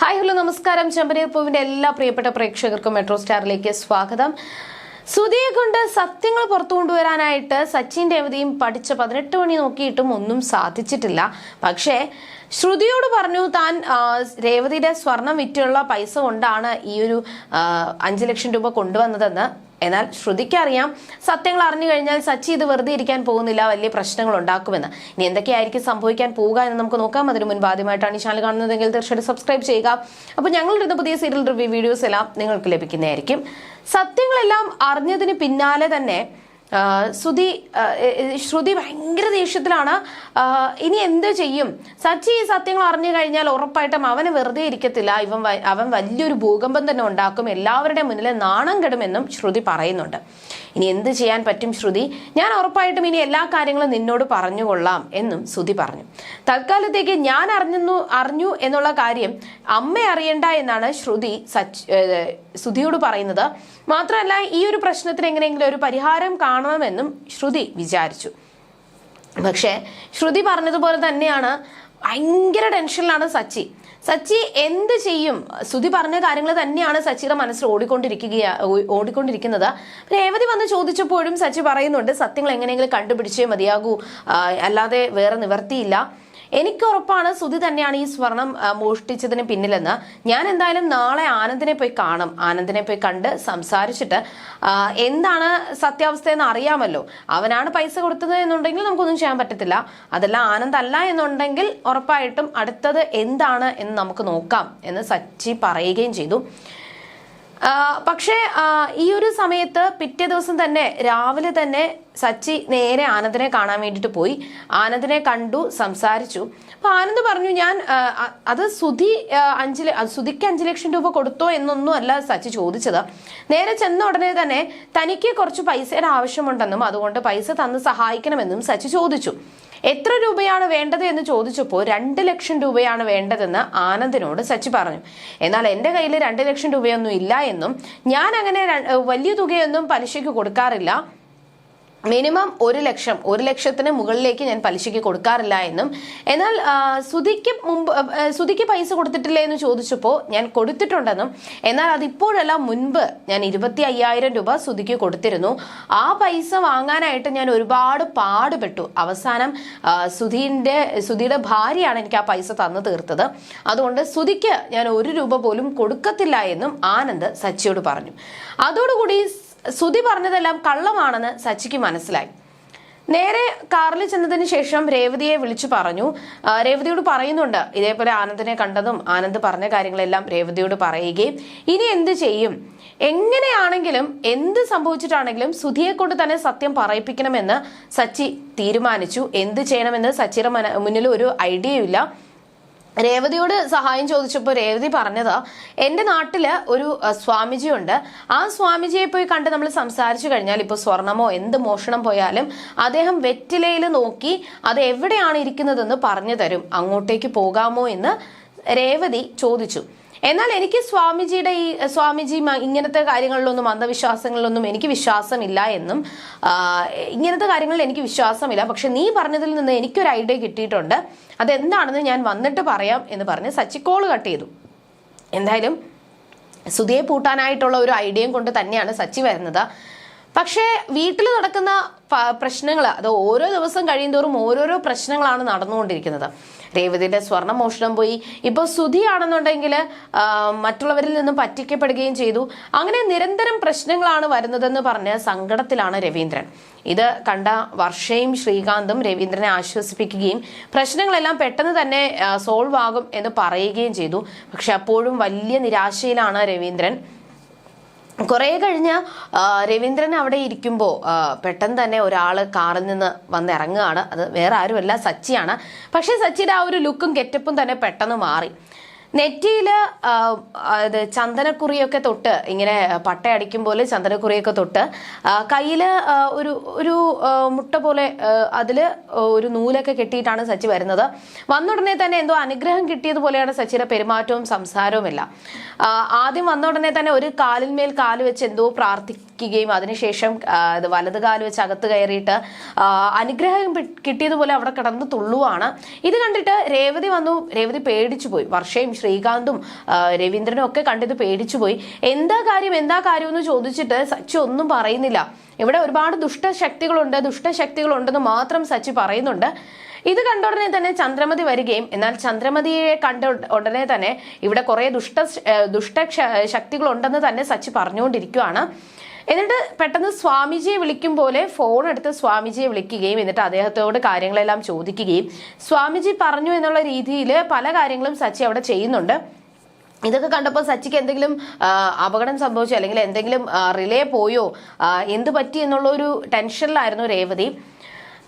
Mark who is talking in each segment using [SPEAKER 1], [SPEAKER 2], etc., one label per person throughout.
[SPEAKER 1] Hi hello നമസ്കാരം. ചെമ്പനീർ പൂവിന്റെ എല്ലാ പ്രിയപ്പെട്ട പ്രേക്ഷകർക്കും മെട്രോ സ്റ്റാറിലേക്ക് സ്വാഗതം. സുധിയെ കൊണ്ട് സത്യങ്ങൾ പുറത്തു കൊണ്ടുവരാനായിട്ട് സച്ചിൻ രേവതിയും പഠിച്ച പതിനെട്ട് മണി നോക്കിയിട്ടും ഒന്നും സാധിച്ചിട്ടില്ല. പക്ഷേ ശ്രുതിയോട് പറഞ്ഞു താൻ രേവതിയുടെ സ്വർണം വിറ്റുള്ള പൈസ കൊണ്ടാണ് ഈ ഒരു അഞ്ച് ലക്ഷം രൂപ കൊണ്ടുവന്നതെന്ന്. എന്നാൽ ശ്രുതിക്കറിയാം സത്യങ്ങൾ അറിഞ്ഞു കഴിഞ്ഞാൽ സച്ചി ഇത് വെറുതെ ഇരിക്കാൻ പോകുന്നില്ല വലിയ പ്രശ്നങ്ങൾ ഉണ്ടാക്കുമെന്ന്. ഇനി എന്തൊക്കെയായിരിക്കും സംഭവിക്കാൻ പോവുക എന്ന് നമുക്ക് നോക്കാം. അതിന് മുൻപ് ആദ്യമായിട്ടാണ് ഈ ചാനൽ കാണുന്നതെങ്കിൽ തീർച്ചയായിട്ടും സബ്സ്ക്രൈബ് ചെയ്യുക. അപ്പോൾ ഞങ്ങൾ ഇടുന്ന പുതിയ സീരിയൽ റിവ്യൂ വീഡിയോസ് എല്ലാം നിങ്ങൾക്ക് ലഭിക്കുന്നതായിരിക്കും. സത്യങ്ങളെല്ലാം അറിഞ്ഞതിന് പിന്നാലെ തന്നെ ശ്രുതി ശ്രുതി ഭയങ്കര ദേഷ്യത്തിലാണ്. ഇനി എന്ത് ചെയ്യും? സച്ചി ഈ സത്യങ്ങൾ അറിഞ്ഞു കഴിഞ്ഞാൽ ഉറപ്പായിട്ടും അവന് വെറുതെ ഇരിക്കത്തില്ല. ഇവൻ അവൻ വലിയൊരു ഭൂകമ്പം തന്നെ ഉണ്ടാക്കും. എല്ലാവരുടെ മുന്നിൽ നാണം കെടുമെന്നും ശ്രുതി പറയുന്നുണ്ട്. ഇനി എന്ത് ചെയ്യാൻ പറ്റും ശ്രുതി? ഞാൻ ഉറപ്പായിട്ടും ഇനി എല്ലാ കാര്യങ്ങളും നിന്നോട് പറഞ്ഞുകൊള്ളാം എന്നും ശ്രുതി പറഞ്ഞു. തൽക്കാലത്തേക്ക് ഞാൻ അറിഞ്ഞു അറിഞ്ഞു എന്നുള്ള കാര്യം അമ്മ അറിയണ്ട എന്നാണ് ശ്രുതി സച്ച് ശ്രുതിയോട് പറയുന്നത്. മാത്രമല്ല ഈ ഒരു പ്രശ്നത്തിന് എങ്ങനെയെങ്കിലും ഒരു പരിഹാരം കാണണമെന്നും ശ്രുതി വിചാരിച്ചു. പക്ഷേ ശ്രുതി പറഞ്ഞതുപോലെ തന്നെയാണ് ഭയങ്കര ടെൻഷനിലാണ് സച്ചി. സച്ചി എന്ത് ചെയ്യും? സുധി പറഞ്ഞ കാര്യങ്ങൾ തന്നെയാണ് സച്ചിയുടെ മനസ്സിൽ ഓടിക്കൊണ്ടിരിക്കുക ഓടിക്കൊണ്ടിരിക്കുന്നത്. രേവതി വന്ന് ചോദിച്ചപ്പോഴും സച്ചി പറയുന്നുണ്ട് സത്യങ്ങൾ എങ്ങനെയെങ്കിലും കണ്ടുപിടിച്ചേ മതിയാകൂ. അല്ലാതെ വേറെ നിവർത്തിയില്ല. എനിക്ക് ഉറപ്പാണ് സുധി തന്നെയാണ് ഈ സ്വർണം മോഷ്ടിച്ചതിന് പിന്നിലെന്ന്. ഞാൻ എന്തായാലും നാളെ ആനന്ദിനെ പോയി കാണും. ആനന്ദിനെ പോയി കണ്ട് സംസാരിച്ചിട്ട് എന്താണ് സത്യാവസ്ഥ എന്ന് അറിയാമല്ലോ. അവനാണ് പൈസ കൊടുത്തത് എന്നുണ്ടെങ്കിൽ നമുക്കൊന്നും ചെയ്യാൻ പറ്റത്തില്ല. അതല്ല ആനന്ദ് അല്ല എന്നുണ്ടെങ്കിൽ ഉറപ്പായിട്ടും അടുത്തത് എന്താണ് എന്ന് നമുക്ക് നോക്കാം എന്ന് സച്ചി പറയുകയും ചെയ്തു. പക്ഷേ ഈ ഒരു സമയത്ത് പിറ്റേ ദിവസം തന്നെ രാവിലെ തന്നെ സച്ചി നേരെ ആനന്ദിനെ കാണാൻ വേണ്ടിയിട്ട് പോയി. ആനന്ദിനെ കണ്ടു സംസാരിച്ചു. അപ്പൊ ആനന്ദ് പറഞ്ഞു ഞാൻ അത് സുധി അഞ്ച് സുധിക്ക് അഞ്ച് ലക്ഷം രൂപ കൊടുത്തോ എന്നൊന്നും അല്ല സച്ചി ചോദിച്ചത്. നേരെ ചെന്ന ഉടനെ തന്നെ തനിക്ക് കുറച്ച് പൈസയുടെ ആവശ്യമുണ്ടെന്നും അതുകൊണ്ട് പൈസ തന്ന് സഹായിക്കണമെന്നും സച്ചി ചോദിച്ചു. എത്ര രൂപയാണ് വേണ്ടത് എന്ന് ചോദിച്ചപ്പോൾ രണ്ട് ലക്ഷം രൂപയാണ് വേണ്ടതെന്ന് ആനന്ദിനോട് സച്ചി പറഞ്ഞു. എന്നാൽ എന്റെ കയ്യിൽ രണ്ട് ലക്ഷം രൂപയൊന്നും ഇല്ല എന്നും ഞാൻ അങ്ങനെ വലിയ തുകയൊന്നും പലിശയ്ക്ക് കൊടുക്കാറില്ല. മിനിമം ഒരു ലക്ഷം ഒരു ലക്ഷത്തിന് മുകളിലേക്ക് ഞാൻ പലിശയ്ക്ക് കൊടുക്കാറില്ല എന്നും. എന്നാൽ സുധിക്ക് മുമ്പ് സുധിക്ക് പൈസ കൊടുത്തിട്ടില്ലേ എന്ന് ചോദിച്ചപ്പോൾ ഞാൻ കൊടുത്തിട്ടുണ്ടെന്നും. എന്നാൽ അതിപ്പോഴല്ല മുൻപ് ഞാൻ ഇരുപത്തി അയ്യായിരം രൂപ സുധിക്ക് കൊടുത്തിരുന്നു. ആ പൈസ വാങ്ങാനായിട്ട് ഞാൻ ഒരുപാട് പാടുപെട്ടു. അവസാനം സുധീന്റെ സുധിയുടെ ഭാര്യയാണ് എനിക്ക് ആ പൈസ തന്നു തീർത്തത്. അതുകൊണ്ട് സുധിക്ക് ഞാൻ ഒരു രൂപ പോലും കൊടുക്കത്തില്ല എന്നും ആനന്ദ് സച്ചിയോട് പറഞ്ഞു. അതോടുകൂടി സുധി പറഞ്ഞതെല്ലാം കള്ളമാണെന്ന് സച്ചിക്ക് മനസ്സിലായി. നേരെ കാറിൽ ചെന്നതിന് ശേഷം രേവതിയെ വിളിച്ചു പറഞ്ഞു. രേവതിയോട് പറയുന്നുണ്ട്. ഇതേപോലെ ആനന്ദിനെ കണ്ടതും ആനന്ദ് പറഞ്ഞ കാര്യങ്ങളെല്ലാം രേവതിയോട് പറയുകയും ഇനി എന്ത് ചെയ്യും? എങ്ങനെയാണെങ്കിലും എന്ത് സംഭവിച്ചിട്ടാണെങ്കിലും സുധിയെ കൊണ്ട് തന്നെ സത്യം പറയിപ്പിക്കണമെന്ന് സച്ചി തീരുമാനിച്ചു. എന്ത് ചെയ്യണമെന്ന് സച്ചിയുടെ മന- മുന്നിൽ ഒരു ഐഡിയയും ഇല്ല. രേവതിയോട് സഹായം ചോദിച്ചപ്പോൾ രേവതി പറഞ്ഞത് എന്റെ നാട്ടിൽ ഒരു സ്വാമിജിയുണ്ട്. ആ സ്വാമിജിയെ പോയി കണ്ട് നമ്മൾ സംസാരിച്ചു കഴിഞ്ഞാൽ ഇപ്പോൾ സ്വർണമോ എന്ത് മോഷണം പോയാലും അദ്ദേഹം വെറ്റിലയിൽ നോക്കി അത് എവിടെയാണ് ഇരിക്കുന്നതെന്ന് പറഞ്ഞു തരും. അങ്ങോട്ടേക്ക് പോകാമോ എന്ന് രേവതി ചോദിച്ചു. എന്നാൽ എനിക്ക് സ്വാമിജിയുടെ ഈ സ്വാമിജി ഇങ്ങനത്തെ കാര്യങ്ങളിലൊന്നും അന്ധവിശ്വാസങ്ങളിലൊന്നും എനിക്ക് വിശ്വാസമില്ല എന്നും ഇങ്ങനത്തെ കാര്യങ്ങളിൽ എനിക്ക് വിശ്വാസമില്ല. പക്ഷെ നീ പറഞ്ഞതിൽ നിന്ന് എനിക്കൊരു ഐഡിയ കിട്ടിയിട്ടുണ്ട്. അതെന്താണെന്ന് ഞാൻ വന്നിട്ട് പറയാം എന്ന് പറഞ്ഞ് സച്ചി കോൾ കട്ട് ചെയ്തു. എന്തായാലും സുധിയെ പൂട്ടാനായിട്ടുള്ള ഒരു ഐഡിയയും കൊണ്ട് തന്നെയാണ് സച്ചി വരുന്നത്. പക്ഷേ വീട്ടിൽ നടക്കുന്ന പ്രശ്നങ്ങൾ അത് ഓരോ ദിവസം കഴിയുന്തോറും ഓരോരോ പ്രശ്നങ്ങളാണ് നടന്നുകൊണ്ടിരിക്കുന്നത്. രേവതിയുടെ സ്വർണ മോഷണം പോയി. ഇപ്പോൾ സുധിയാണെന്നുണ്ടെങ്കിൽ മറ്റുള്ളവരിൽ നിന്നും പറ്റിക്കപ്പെടുകയും ചെയ്തു. അങ്ങനെ നിരന്തരം പ്രശ്നങ്ങളാണ് വരുന്നതെന്ന് പറഞ്ഞ് സങ്കടത്തിലാണ് രവീന്ദ്രൻ. ഇത് കണ്ട വർഷയും ശ്രീകാന്തും രവീന്ദ്രനെ ആശ്വസിപ്പിക്കുകയും പ്രശ്നങ്ങളെല്ലാം പെട്ടെന്ന് തന്നെ സോൾവ് ആകും എന്ന് പറയുകയും ചെയ്തു. പക്ഷെ അപ്പോഴും വലിയ നിരാശയിലാണ് രവീന്ദ്രൻ. കുറെ കഴിഞ്ഞ് രവീന്ദ്രൻ അവിടെ ഇരിക്കുമ്പോൾ പെട്ടെന്ന് തന്നെ ഒരാൾ കാറിൽ നിന്ന് വന്ന് ഇറങ്ങുകയാണ്. അത് വേറെ ആരുമല്ല സച്ചിയാണ്. പക്ഷേ സച്ചിയുടെ ആ ഒരു ലുക്കും ഗെറ്റപ്പും തന്നെ പെട്ടെന്ന് മാറി. നെറ്റിയിൽ അത് ചന്ദനക്കുറിയൊക്കെ തൊട്ട് ഇങ്ങനെ പട്ടയടിക്കും പോലെ ചന്ദനക്കുറിയൊക്കെ തൊട്ട് കയ്യിൽ ഒരു ഒരു മുട്ട പോലെ അതിൽ ഒരു നൂലൊക്കെ കെട്ടിയിട്ടാണ് സച്ചി വരുന്നത്. വന്നുടനെ തന്നെ എന്തോ അനുഗ്രഹം കിട്ടിയതുപോലെയാണ് സച്ചിയുടെ പെരുമാറ്റവും സംസാരവും എല്ലാം ആദ്യം വന്ന ഉടനെ തന്നെ ഒരു കാലിന്മേൽ കാൽ വെച്ച് എന്തോ പ്രാർത്ഥി പ്രാർത്ഥിക്കുകയും അതിനുശേഷം ഇത് വലത് കാൽ വെച്ച് അകത്ത് കയറിയിട്ട് അനുഗ്രഹം കിട്ടിയതുപോലെ അവിടെ കിടന്ന് തുള്ളുവാണ്. ഇത് കണ്ടിട്ട് രേവതി വന്നു. രേവതി പേടിച്ചു പോയി. വർഷയും ശ്രീകാന്തും രവീന്ദ്രനും ഒക്കെ കണ്ടിത് പേടിച്ചു പോയി. എന്താ കാര്യം? എന്താ കാര്യം എന്ന് ചോദിച്ചിട്ട് സച്ചി ഒന്നും പറയുന്നില്ല. ഇവിടെ ഒരുപാട് ദുഷ്ടശക്തികളുണ്ട്. ദുഷ്ടശക്തികളുണ്ടെന്ന് മാത്രം സച്ചി പറയുന്നുണ്ട്. ഇത് കണ്ട ഉടനെ തന്നെ ചന്ദ്രമതി വരികയും എന്നാൽ ചന്ദ്രമതിയെ കണ്ട ഉടനെ തന്നെ ഇവിടെ കുറെ ദുഷ്ട ദുഷ്ട ശക്തികളുണ്ടെന്ന് തന്നെ സച്ചി പറഞ്ഞുകൊണ്ടിരിക്കുകയാണ് എന്നിട്ട് പെട്ടെന്ന് സ്വാമിജിയെ വിളിക്കും പോലെ ഫോൺ എടുത്ത് സ്വാമിജിയെ വിളിക്കുകയും എന്നിട്ട് അദ്ദേഹത്തോട് കാര്യങ്ങളെല്ലാം ചോദിക്കുകയും. സ്വാമിജി പറഞ്ഞു എന്നുള്ള രീതിയിൽ പല കാര്യങ്ങളും സച്ചി അവിടെ ചെയ്യുന്നുണ്ട്. ഇതൊക്കെ കണ്ടപ്പോൾ സച്ചിക്ക് എന്തെങ്കിലും അപകടം സംഭവിച്ചോ അല്ലെങ്കിൽ എന്തെങ്കിലും റിലേ പോയോ എന്ത് പറ്റി എന്നുള്ള ഒരു ടെൻഷനിലായിരുന്നു രേവതി.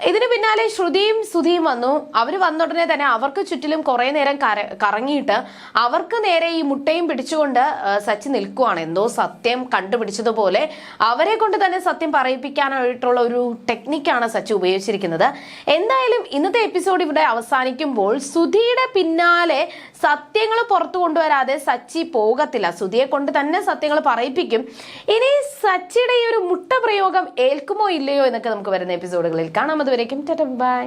[SPEAKER 1] ഇതിന് പിന്നാലെ ശ്രുതിയും സുധിയും വന്നു. അവർ വന്ന ഉടനെ തന്നെ അവർക്ക് ചുറ്റിലും കുറെ നേരം കറങ്ങിയിട്ട് അവർക്ക് നേരെ ഈ മുട്ടയും പിടിച്ചുകൊണ്ട് സച്ചി നിൽക്കുവാണ്. എന്തോ സത്യം കണ്ടുപിടിച്ചതുപോലെ അവരെ കൊണ്ട് തന്നെ സത്യം പറയിപ്പിക്കാനായിട്ടുള്ള ഒരു ടെക്നിക്കാണ് സച്ചി ഉപയോഗിച്ചിരിക്കുന്നത്. എന്തായാലും ഇന്നത്തെ എപ്പിസോഡ് ഇവിടെ അവസാനിക്കുമ്പോൾ സുധിയുടെ പിന്നാലെ സത്യങ്ങൾ പുറത്തു കൊണ്ടുവരാതെ സച്ചി പോകത്തില്ല. സുധിയെ കൊണ്ട് തന്നെ സത്യങ്ങൾ പറയിപ്പിക്കും. ഇനി സച്ചിയുടെ ഈ ഒരു മുട്ട പ്രയോഗം ഏൽക്കുമോ ഇല്ലയോ എന്നൊക്കെ നമുക്ക് വരുന്ന എപ്പിസോഡുകളിൽ കാണാം. അതുവരേക്കും ബൈ.